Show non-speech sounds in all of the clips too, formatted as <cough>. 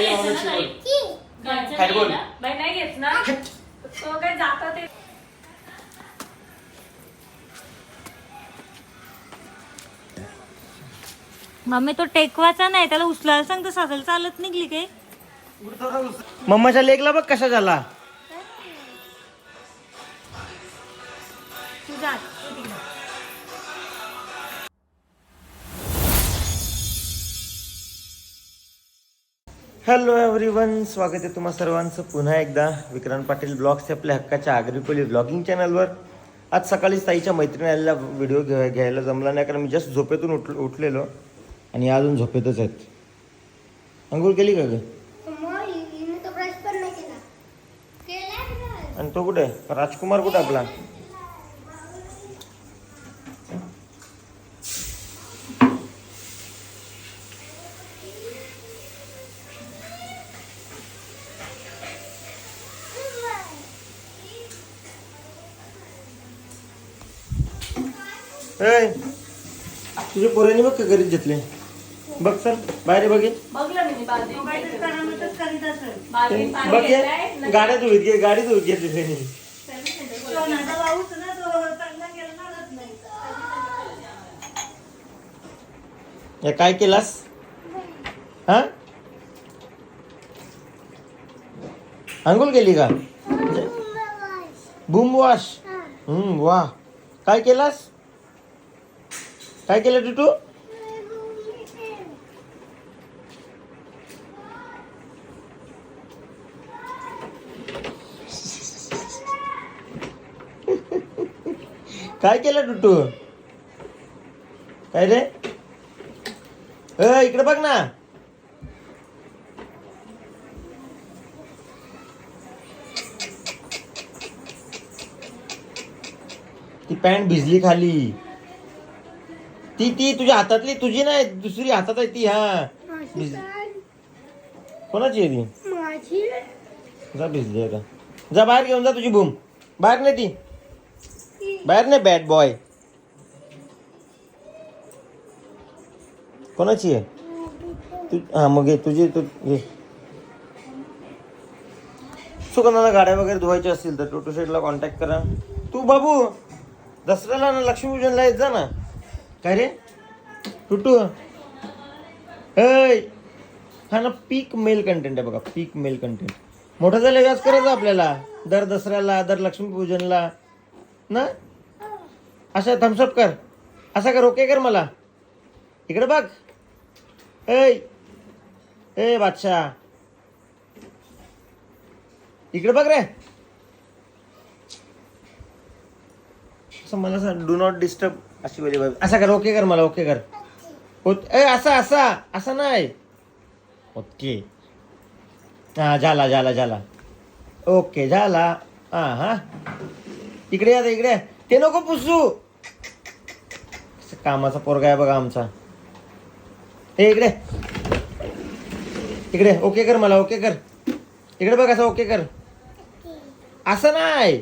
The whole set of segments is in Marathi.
आईला घ्यायचं मामाची ना ताई? बोल. घ्यायचं काय नाही बोल? ना? बाई नाही घेत ना तो काय जाता ते मम्मी तो टेकवाचा नाही त्याला उचलायला सांग तर साधल चालत निघली काय मम्माच्या लेगला बघ कसा झाला तुझा हॅलो एव्हरीवन स्वागत आहे तुम्हा सर्वांचं. पुन्हा एकदा विक्रांत पाटील ब्लॉग्स आपल्या हक्काच्या आग्रिकोली ब्लॉगिंग चॅनलवर. आज सकाळीच ताईच्या मैत्रिणीला व्हिडिओ घ्या घ्यायला जमला नाही कारण मी जस्ट झोपेतून उठ उठलेलो आणि अजून झोपेतच आहेत. अंघोळ केली का ग? आणि तो कुठे? आहे? राजकुमार कुठे आपला? घरीच घेतले? बघ सर बाहेर बघे बघलं मी हे, गाड्या धुवीत घे गाडी धुवीत घेतली त्यांनी. तो हे काय केलास? हा? अंघोळ केली का? Boom wash. हम्म वा. काय केलास? काय केलं टिटू? काय केलं टुटू? काय रे? ए इकडे बघ ना. ती पॅन्ट भिजली खाली. ती ती तुझ्या हातातली तुझी नाही दुसरी हातात आहे ती हा. भिज- कोणाची आहे ती? जा भिजली आता. जा बाहेर घेऊन जा तुझी बूम. बाहेर नाही ती. बाहेर नाही बॅड बॉय कोणाची आहे तू हा मग घे तुझी तू घे सुगंधाला गाड्या वगैरे धुवायच्या असतील तर टोटो शेडला कॉन्टॅक्ट करा तू बाबू दसऱ्याला ना लक्ष्मीपूजनला येत जा ना काय रे टुटू हा ना पीक मेल कंटेंट आहे बघा पीक मेल कंटेंट मोठं झालं व्याज करायचं आपल्याला दर दसऱ्याला दर लक्ष्मीपूजनला ना असं थम्सअप कर. असा कर ओके कर मला. इकडे बघ. ऐ. ए बादशाह. इकडे बघ रे. असं मला सांग डू नॉट डिस्टर्ब अशी वेळी असा कर ओके कर मला ओके कर. ए असा असा असा नाही. ओके. हा झाला झाला झाला. ओके झाला. हा हा. इकडे या इकडे. ते नको पुसू. कामाचा पोरगा आहे बघा आमचा. हे इकडे. इकडे ओके कर मला ओके कर. इकडे बघ असं ओके कर. असं नाही.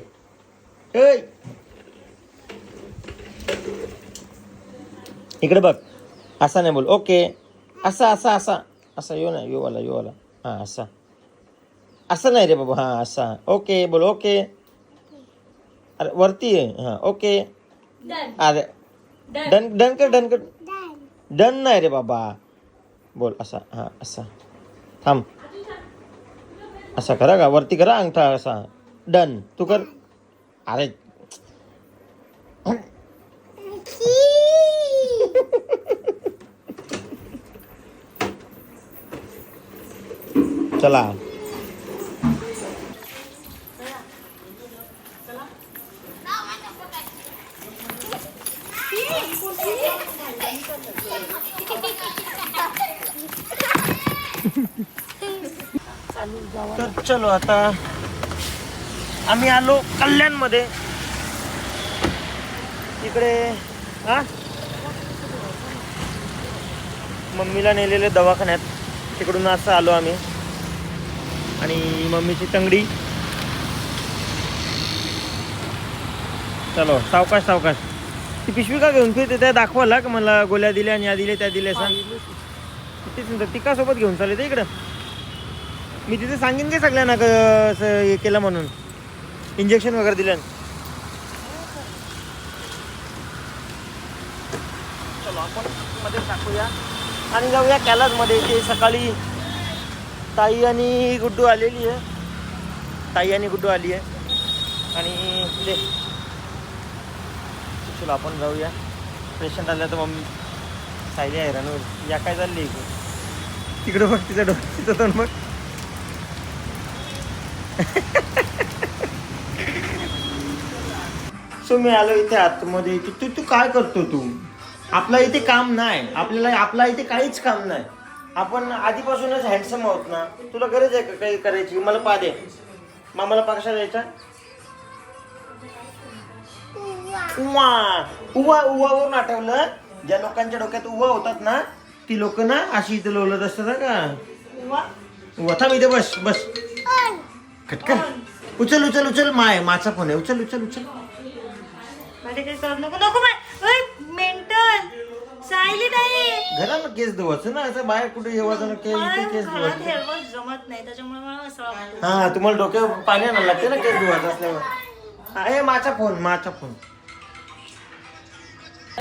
इकडे बघ. असा नाही बोल ओके असा असा असा. असा यो ना यो वाला यो वाला. हां असा. असं नाही रे बाबा हां असा. ओके बोल ओके अरे वरती आहे. हां ओके. डन अरे डन डन कर डन कर. डन नाही रे बाबा. बोल असा हां असा. थांब. असा करा का? वरती करा अंगठा असा. डन. तू कर. अरे. चला. तर चलो आता आम्ही आलो कल्याणमध्ये. इकडे हा? मम्मीला नेलेले दवाखान्यात. तिकडून असं आलो आम्ही. आणि मम्मीची तंगडी. चलो सावकाश सावकाश. ती पिशवी का घेऊन फिरते? त्या दाखवायला का मला गोळ्या दिल्या आणि या दिल्या त्या दिल्या सांग. किती सुंदर. ती का सोबत घेऊन चालले ते इकडं. मी तिथे सांगेन की सगळ्यांना क- असं हे केलं म्हणून. इंजेक्शन वगैरे दिलं. चलो आपण मध्ये टाकूया. आणि जाऊया कॅलाजमध्ये ते सकाळी ताई आणि गुड्डू आलेली आहे. ताई आणि गुड्डू आली आहे. आणि ते चलो आपण जाऊया. पेशंट आल्या तर मम्मी सायली आहे रणवीर. या काय चालली इकडे तिकडे बघ तिचं डोकं तिचं तोंड बघ. सो मी आलो इथे आतमध्ये. तू तू तू काय करतो तू? आपला इथे काम नाही. आपल्याला आपला इथे काहीच काम नाही. आपण आधीपासूनच हँडसम आहोत ना. तुला गरज आहे का काही करायची? मला पा दे. मामाला पा कशा द्यायचा उवा. उवा उवावरून आठवलं? ज्या लोकांच्या डोक्यात उवा होतात ना ती लोक ना अशी इथे लोलत असतात ना का. थांब इथे बस बस. खटकन उचल उचल उचल. माय माझा फोन आहे. उचल उचल उचल. घराला केस धुवायचं ना असं बाहेर कुठे येवायचं ना केस केस हेअरवॉश जमत नाही त्याच्यामुळे मला असं वाटतं. हा तुम्हाला डोक्यावर पाणी आणायला लागते ना केस धुवायचं असल्यावर. आहे माझा फोन माझा फोन.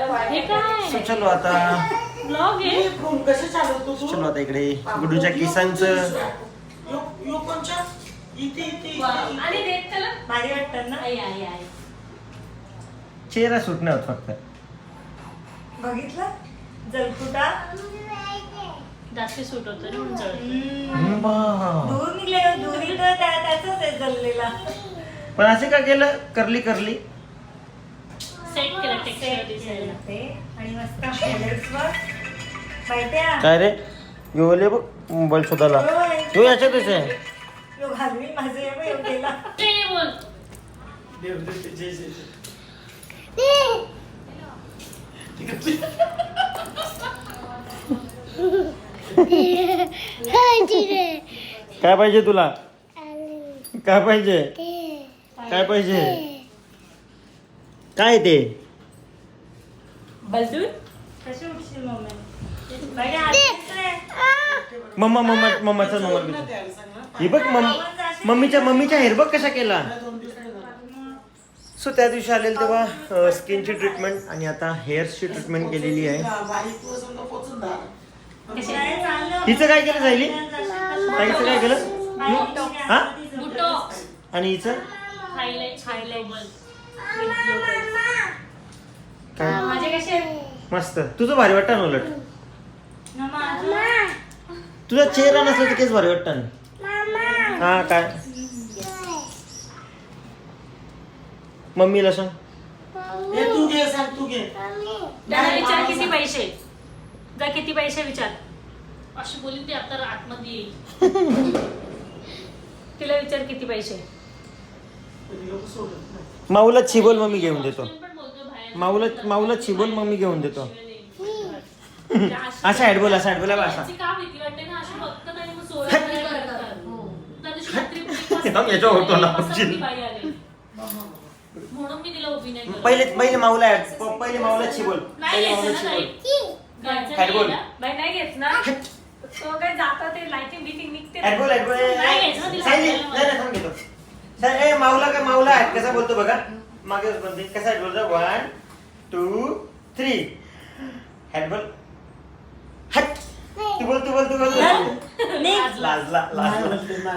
हे काय? चलो आता. ब्लॉग आहे चलो आता इकडे गुडूच्या केसांचं आणि देख त्याला भारी वाटतं ना? आई आई आई. चेहरा सुटणार होत फक्त. बघितलं? जलकुटा जास्त सूट होतं ना म्हणून जळतं. हम्म. बा. दूर निघले दूर तर त्या त्याच आहे जललेला. पण असे का केलं? करली करली. सेट केलं टेक्स्चर दिसायला ते आणि मस्त highlights वर. माहितीये? काय रे? येवले बघ मोबाईल शोधायला. होय. तो याच्यातच आहे? यो घालवी माझे हे बघ, यो गेला ते बोल काय पाहिजे तुला? काय पाहिजे? काय पाहिजे? काय ते? बलदून? कशी उठशील मम्मी आहे. मम्मा मम्मा मम्माचा नंबर हे बघ मम मम्मीच्या मम्मीच्या हेअर बघ कशा केला. सो त्या दिवशी आलेलं तेव्हा स्किनची ट्रीटमेंट आणि आता हेअर्सची ट्रीटमेंट केलेली आहे. काय चाललं? हिचं काय केलं सायली? ताईचं काय केलं? हा? बुटॉक्स आणि हिचं? हायलाइट हायलाइट काय? माझे कसे मस्त. तुझं भारी वाटतं ना उलट. तुझा चेहरा नसला तर केस भारी वाटतं ना. हा काय? मम्मीला सांग. त्याला विचार किती पैसे जा किती पैसे विचार. अशी बोली ती आता आतमध्ये येईल. <laughs> तिला विचार किती पैसे माऊला छिबोल मम्मी घेऊन देतो. माऊला माऊला छिबोल मम्मी घेऊन देतो. असा ॲडबोल असा ॲडबोल असा याची का भीती वाटते ना? अशी बघतात आणि मग सोळा वगैरे करतात. त्या दिवशी रात्री एक वाजता थांब, <laughs> याच्यावर होतो ना, मी नाही. पहिले पहिले माऊला ॲड पहिले माऊला छिबोल नाही पहिले माऊला नाही बोल? नाही घेत ना. तो काय जाता ते लाईटिंग बिटिंग निघते ॲडबोल ॲडबोल नाही घ्यायचं ना तिला. सर ए माऊला काय माऊला ॲड कसा बोलतो बघा. मागे बोलते कसा ॲड बोलतो. वन टू थ्री हॅडबोल हट. तू बोल तू बोल तू बोल. निघ. लाजला लाजला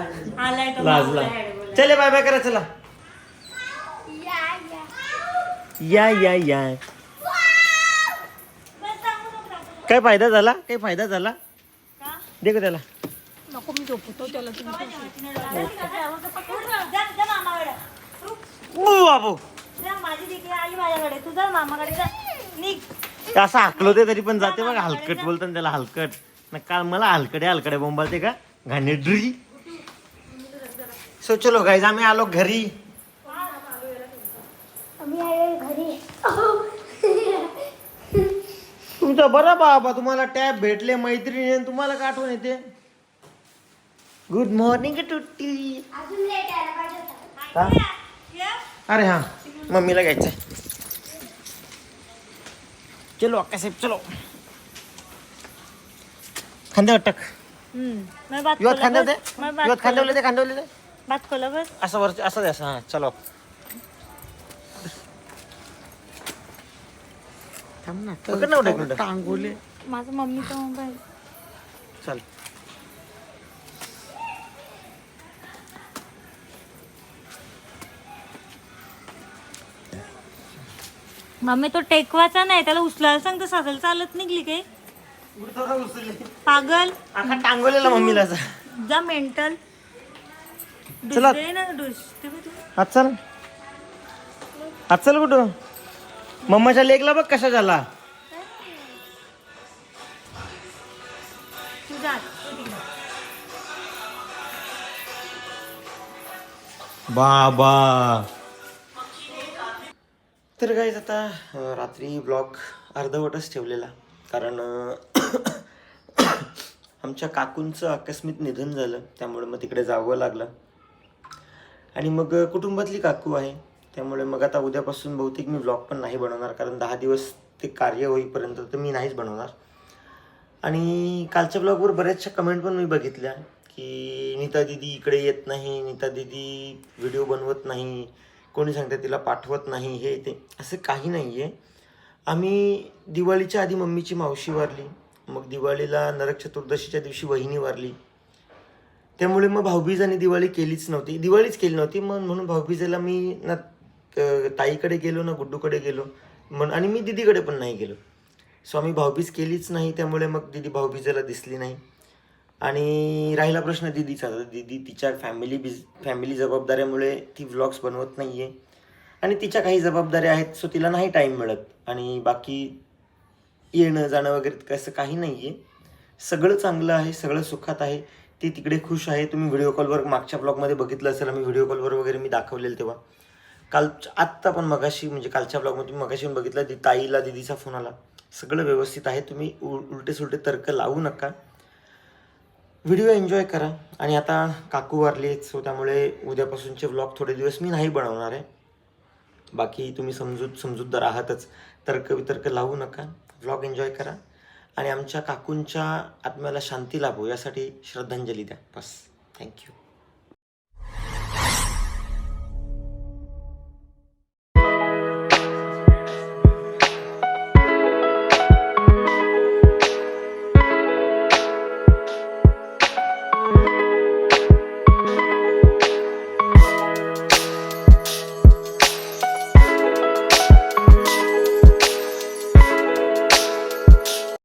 आलाय तो. चले बाय बाय करा चला. या या. या. काय फायदा झाला? काही फायदा झाला? का? दे का त्याला. नको मी झोपतो त्याला. तुम्ही बाबू. जा माझी दिदी आली माझ्याकडे. तू जा मामाकडे जा. निघ. असं हाकलो ते तरी पण जाते बघा हलकट बोलतात त्याला हलकट. न काल मला हलकडे हलकडे बोंबालते का? घाणेड्री सो चलो गाईज आम्ही आलो घरी. आम्ही आले घरी. तुमचं बरं बाबा तुम्हाला टॅब भेटले मैत्रिणी आणि तुम्हाला का आठवण येते? गुड मॉर्निंग टुट्टी. अजून लेट यायला पाहिजे होता. का. अरे हा. मम्मीला घ्यायचंय. चलो अक्का साहेब चलो. खांद्यावर टाक हम्म. मैं बात युवत खांद्यावर बस. दे मैं बात युवत. दे खांद्यावले दे बात बस. असं वरती असं दे असं हां चलो. थांब ना पकड ना एक मिनिट टांगोले. माझा मम्मीचा मोबाईल. चल. मम्मी तो टेकवाचा नाही त्याला उचलायला सांगतो साधल चालत निघली काय? पागल. आखा टांगवलेला मम्मीला असं जा मेंटल चला. ना डुस ते बघ तू. आज चल. कुठं? मम्माच्या लेगला बघ कशा झाला. तू जा. बाबा. तर काहीच आता रात्री ब्लॉग अर्धवटच ठेवलेला. कारण <coughs> आमच्या काकूंचं आकस्मिक निधन झालं. त्यामुळे मग तिकडे जावं लागलं. आणि मग कुटुंबातली काकू आहे. त्यामुळे मग आता उद्यापासून बहुतेक मी ब्लॉग पण नाही बनवणार. कारण दहा दिवस ते कार्य होईपर्यंत तर मी नाहीच बनवणार. आणि कालच्या ब्लॉगवर बऱ्याचशा कमेंट पण मी बघितल्या. की नीता दिदी इकडे येत नाही. नीता दिदी व्हिडिओ बनवत नाही. कोणी सांगतं तिला पाठवत नाही हे ते असं काही नाही आहे आम्ही दिवाळीच्या आधी मम्मीची मावशी वारली मग दिवाळीला नरक चतुर्दशीच्या दिवशी वहिनी वारली. त्यामुळे मग भाऊबीज आणि दिवाळी केलीच नव्हती दिवाळीच केली नव्हती मग म्हणून भाऊबीजेला मी ना ताईकडे गेलो ना गुड्डूकडे गेलो म्हण आणि मी दिदीकडे पण नाही गेलो. सो आम्ही भाऊबीज केलीच नाही त्यामुळे मग दिदी भाऊबीजेला दिसली नाही. आणि राहिला प्रश्न दिदीचा. तर दिदी तिच्या फॅमिली बिज फॅमिली जबाबदाऱ्यामुळे ती व्लॉग्स बनवत नाही आहे आणि तिच्या काही जबाबदाऱ्या आहेत सो तिला नाही टाईम मिळत. आणि बाकी येणं जाणं वगैरे कसं काही नाही आहे सगळं चांगलं आहे सगळं सुखात आहे. ती तिकडे खुश आहे. तुम्ही व्हिडिओ कॉलवर मागच्या ब्लॉगमध्ये बघितलं असेल आम्ही व्हिडिओ कॉलवर वगैरे मी दाखवलेलं तेव्हा. काल आत्ता पण मगाशी म्हणजे कालच्या ब्लॉगमध्ये तुम्ही मगाशी बघितलं ती ताईला दिदीचा फोन आला. सगळं व्यवस्थित आहे. तुम्ही उ उलटे सुलटे तर्क लावू नका. व्हिडिओ एन्जॉय करा. आणि आता काकू वारली सो त्यामुळे उद्यापासूनचे व्लॉग थोडे दिवस मी नाही बनवणार आहे. बाकी तुम्ही समजूत समजूतदार आहातच तर्क वितर्क लावू नका. व्लॉग एन्जॉय करा. आणि आमच्या काकूंच्या आत्म्याला शांती लाभो यासाठी श्रद्धांजली द्या. बस. थँक्यू